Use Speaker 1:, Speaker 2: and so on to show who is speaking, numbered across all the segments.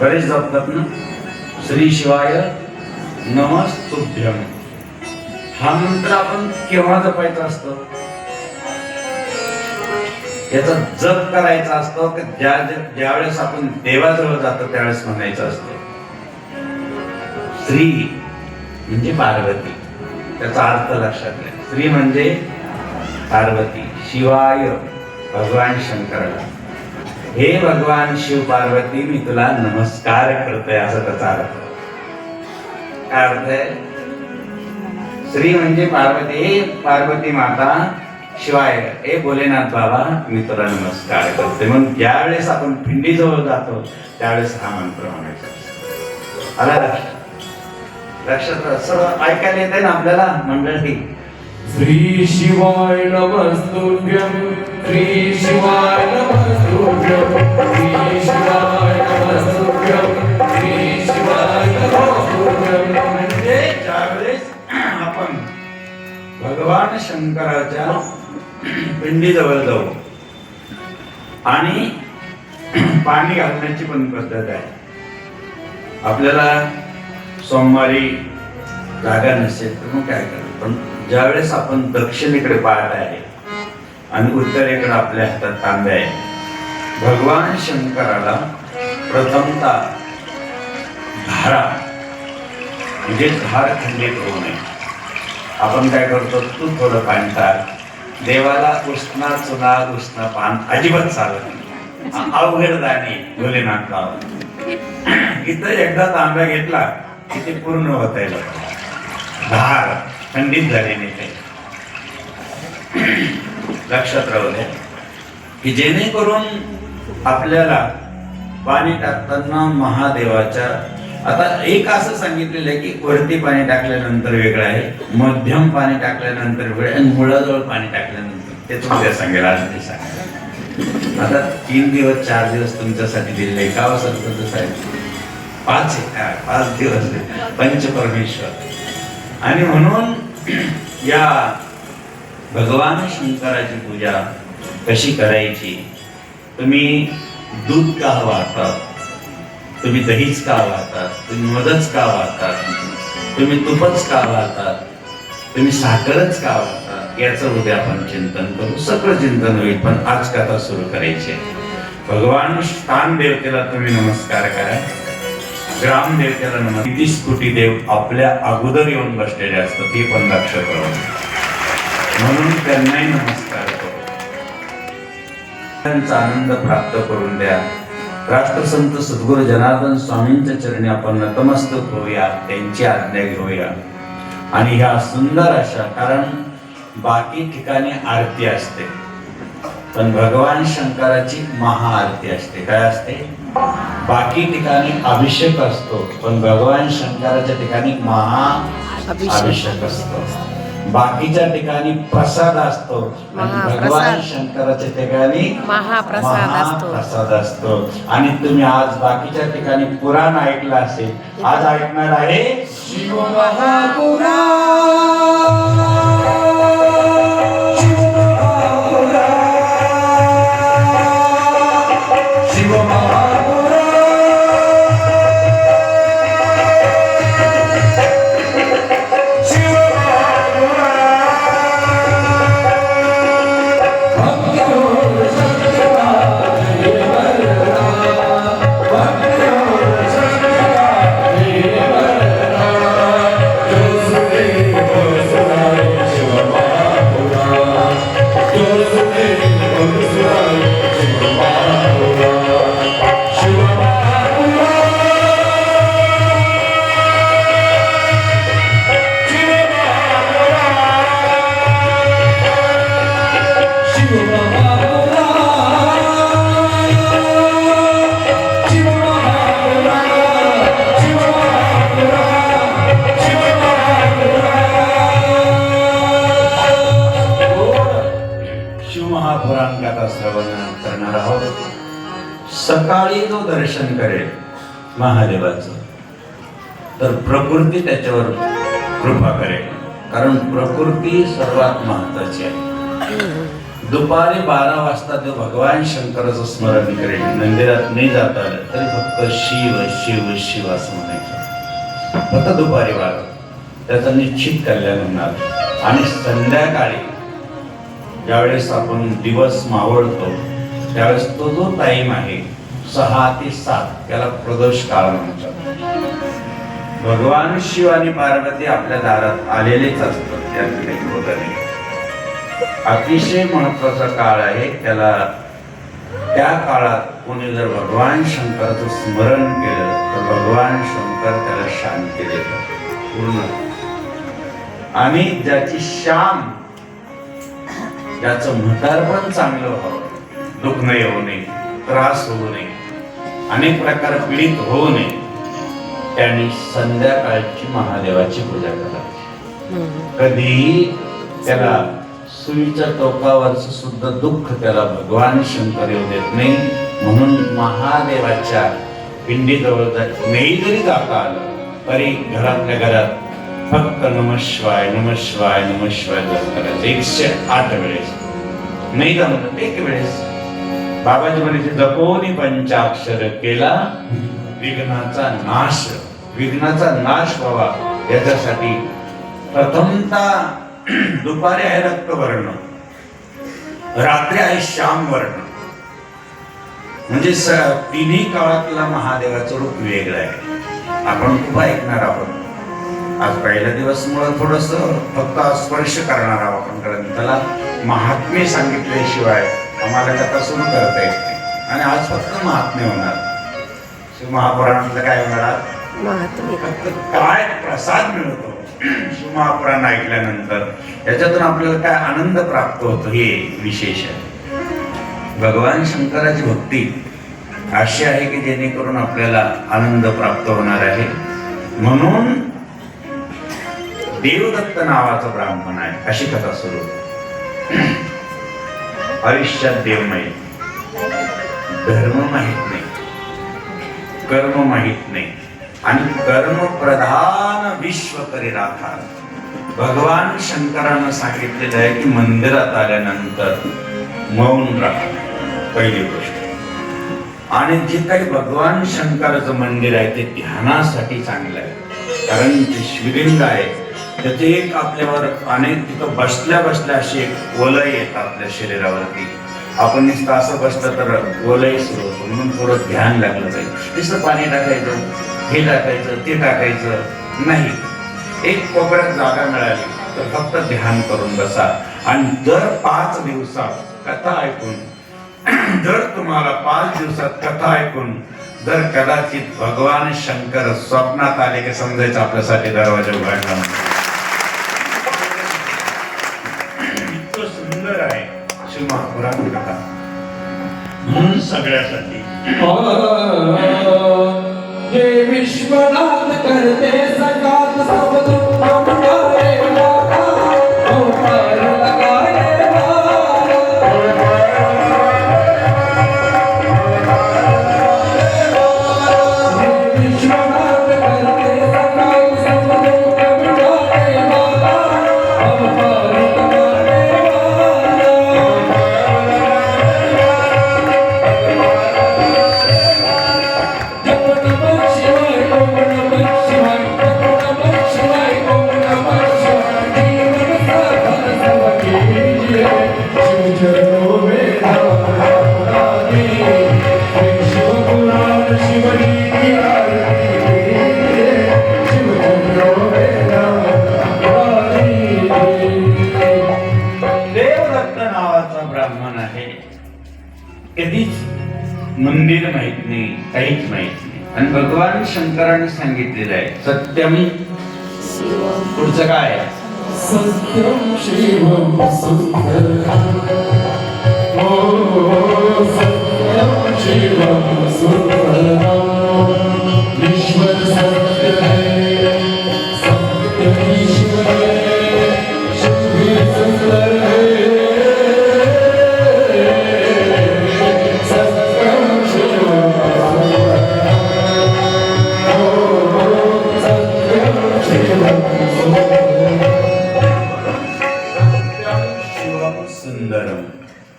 Speaker 1: बरेच जपतात ना श्री शिवाय नमस्तुभ्यम हा मंत्र आपण केव्हा जपायचा असतो? याचा जप करायचा असतो की ज्या ज्यावेळेस आपण देवाजवळ जातो त्यावेळेस म्हणायचं असतं. श्री म्हणजे पार्वती. त्याचा अर्थ लक्षात घ्या. स्त्री म्हणजे पार्वती शिवाय भगवान शंकराला. हे भगवान शिव पार्वती मी तुला नमस्कार करतोय असं त्याचा अर्थ. काय अर्थ आहे? श्री म्हणजे पार्वती. हे पार्वती माता शिवाय हे भोलेनाथ बाबा मी तुला नमस्कार करते म्हणून ज्यावेळेस आपण पिंडीजवळ जातो त्यावेळेस हा मंत्र म्हणायचा. आला लक्षात? लक्षात? सर्व ऐकायला येते ना आपल्याला मंडळी?
Speaker 2: श्री शिवाय नमस्तुभ्यं श्री शिवाय नमस्तुभ्यं श्री शिवाय नमस्तुभ्यं श्री शिवाय नमस्तुभ्यं।
Speaker 1: म्हणजे ज्यावेळेस आपण भगवान शंकराच्या पिंडीजवळ जाऊ आणि पाणी घालण्याची पण पद्धत आहे आपल्याला सोमवारी जागा नसेल तर मग काय करायचं पण ज्यावेळेस आपण दक्षिणेकडे पाहत आहे आणि उत्तरेकडे आपल्या हातात तांबे आहे भगवान शंकराला प्रथमता धारा म्हणजे धार खंडित होऊ नये. आपण काय करतो? तू थोडं पाणी टाक देवाला उष्णा चुना उष्ण पान अजिबात चालत नाही. अवघड दाणी भोलेनाथ इथं एकदा तांब्या घेतला की ते पूर्ण होत आहे धार. खंडित झालेले नाही काही लक्षात राहू द्या की जेणेकरून आपल्याला पाणी टाकताना महादेवाच्या आता एक असं सांगितलेलं आहे की वरती पाणी टाकल्यानंतर वेगळं आहे मध्यम पाणी टाकल्यानंतर वेगळं आणि मुळाजवळ पाणी टाकल्यानंतर. ते तुमच्या सांगेल आज मी आता तीन दिवस चार दिवस तुमच्यासाठी दिलेले का हो असं तसं पाच आहे. काय पाच दिवस. पंचपरमेश्वर. आणि म्हणून या भगवान शंकराची पूजा कशी करायची? तुम्ही दूध का वाहतात तुम्ही दहीच का वाहतात तुम्ही मधच का वाहतात तुम्ही तुपच का वाहतात तुम्ही साखरच का वाहतात याचं उद्या आपण चिंतन करू. सगळं चिंतन होईल पण आज कथा सुरू करायची भगवान स्थान देवतेला तुम्ही नमस्कार करा. ग्राम देवतेला नमस्कार. किती कोटी देव आपल्या अगोदर येऊन बसलेले असतात ते पण लक्ष करू म्हणून त्यांनाही नमस्कार करू. त्यांचा आनंद प्राप्त करून द्या. राष्ट्रसंत सद्गुरू जनार्दन स्वामींच्या चरणी आपण नतमस्तक होऊया त्यांची आज्ञा घेऊया. आणि ह्या सुंदर अशा कारण बाकी ठिकाणी आरती असते. पण भगवान शंकराची महाआरती असते. काय असते? बाकी ठिकाणी अभिषेक असतो पण भगवान शंकराच्या ठिकाणी महा अभिषेक असतो. बाकीच्या ठिकाणी प्रसाद असतो आणि. भगवान शंकराच्या ठिकाणी
Speaker 3: महाप्रसाद असतो.
Speaker 1: आणि तुम्ही आज बाकीच्या ठिकाणी पुराण ऐकलं असेल आज ऐकणार आहे
Speaker 2: शिव महापुरा
Speaker 1: करणार आहोत सकाळी जो दर्शन करेल महादेवाचं. तर प्रकृती त्याच्यावर कृपा करेल. कारण प्रकृती सर्वात महत्वाची आहे. दुपारी बारा वाजता तो भगवान शंकराचं स्मरण करेल. मंदिरात नाही जाता आलं तरी फक्त शिव शिव शिव असं म्हणायचं. फक्त दुपारी बारा. त्याचं निश्चित कल्याण होणार. आणि संध्याकाळी ज्यावेळेस आपण दिवस मावळतो त्यावेळेस तो जो टाइम आहे सहा ते सात त्याला प्रदोष काळ म्हणतात. भगवान शिव आणि पार्वती आपल्या दारात आलेलेच असतात त्यात काही होत नाही. अतिशय महत्त्वाचा काळ आहे त्याला त्या काळात कोणी जर भगवान शंकराचं स्मरण केलं तर भगवान शंकर त्याला शांती देतात पूर्ण. आणि ज्याची श्याम ज्याचं म्हातारपण चांगलं व्हावं. दुःख नाही होऊ नये त्रास होऊ नये अनेक प्रकार पीडित होऊ नये त्यांनी संध्याकाळची महादेवाची पूजा करावी. कधीही त्याला सुईच्या टोकावरच सुद्धा दुःख त्याला भगवान शंकर येऊ देत नाही म्हणून महादेवाच्या पिंडीजवळ नाही जरी जाता आलं तरी घरातल्या घरात फक्त नम शिवाय नम शिवाय नम शिवाय जप करायचं एकशे आठ वेळेस. नाही जमलं एक वेळेस बाबाजी म्हणायचे जपोनी पंचाक्षर केला विघ्नाचा नाश विघ्नाचा नाश व्हावा याच्यासाठी प्रथमता दुपारी आहे रक्तवर्ण रात्री आहे श्याम वर्ण म्हणजे स तिन्ही काळातला महादेवाचं रूप वेगळं आहे. आपण खूप ऐकणार आहोत. आज पहिल्या दिवस मुळे थोडस फक्त स्पर्श करणार आहोत आपण कारण त्याला महात्म्य सांगितल्याशिवाय आम्हाला कथा सुरू करता येत नाही आणि आज फक्त महात्म्य होणार. शिव महापुराणातलं काय होणार?
Speaker 3: महात्मे.
Speaker 1: फक्त काय प्रसाद मिळतो? शिव महापुराण ऐकल्यानंतर याच्यातून आपल्याला काय आनंद प्राप्त होतो हे विशेष आहे. भगवान शंकराची भक्ती अशी आहे की जेणेकरून आपल्याला आनंद प्राप्त होणार आहे. म्हणून देवदत्त नावाचा ब्राह्मण आहे. अशी कथा सुरू. आयुष्यात देव नाही. धर्म माहीत नाही. कर्म माहीत नाही. आणि कर्म प्रधान विश्व करी राहतात भगवान शंकरानं सांगितलेलं आहे की मंदिरात आल्यानंतर मौन राहा. पहिली गोष्ट. आणि जे काही भगवान शंकराचं मंदिर आहे ते ध्यानासाठी चांगलं आहे. कारण जे शिवलिंग आहे त्याचे एक आपल्यावर अनेक तिथं बसल्या बसल्या अशी एक वलय येत आपल्या शरीरावरती. आपण नुसतं असं बसलं तर वलय सुरू होतो. म्हणून थोडं ध्यान लागलं पाहिजे. नुसतं पाणी टाकायचं हे टाकायचं ते टाकायचं नाही. एक कोपऱ्यात जागा मिळाली तर फक्त ध्यान करून बसा. आणि दर पाच दिवसात कथा ऐकून जर तुम्हाला पाच दिवसात कथा ऐकून जर कदाचित भगवान शंकर स्वप्नात आले की समजायचं आपल्यासाठी दरवाजा उघडला. म्हणून सगळ्यासाठी.
Speaker 2: हे विश्वनाथ करते.
Speaker 1: कधीच मंदिर माहीत नाही काहीच माहीत नाही. आणि भगवान शंकराने सांगितलेलं आहे सत्यम पुढचं काय? आहे?
Speaker 2: शिवम शिवं सुंदर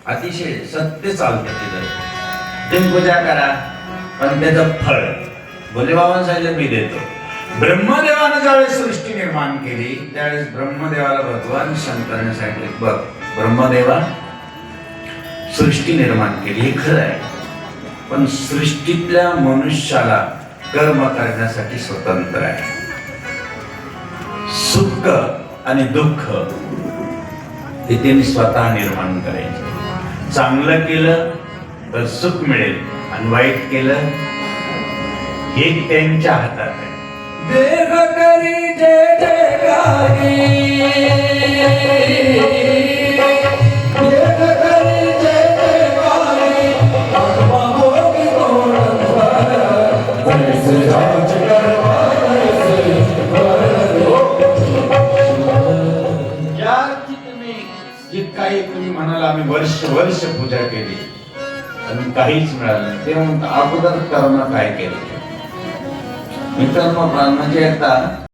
Speaker 2: अतिशय सत्य
Speaker 1: चालतं तिथं. दिनपूजा पूजा करा पण त्याचं फळ. भोलेबाबांना सांगितलं मी देतो. ब्रह्मदेवानं ज्यावेळेस सृष्टी निर्माण केली त्यावेळेस ब्रह्मदेवाला भगवान शंकरने सांगितले बघ ब्रह्मदेवा सृष्टी निर्माण केली हे खरं आहे. पण सृष्टीतल्या मनुष्याला कर्म करण्यासाठी स्वतंत्र आहे. सुख आणि दुःख हे त्यांनी स्वतः निर्माण करायचे. चांगलं केलं तर सुख मिळेल आणि वाईट केलं हे त्यांच्या हातात आहे.
Speaker 2: देह करी
Speaker 1: जे काही. तुम्ही म्हणाला आम्ही वर्ष वर्ष पूजा केली. आणि काहीच मिळालं नाही. ते म्हणतात अगोदर कर्म काय केलं? मित्रांनो म्हणजे एकदा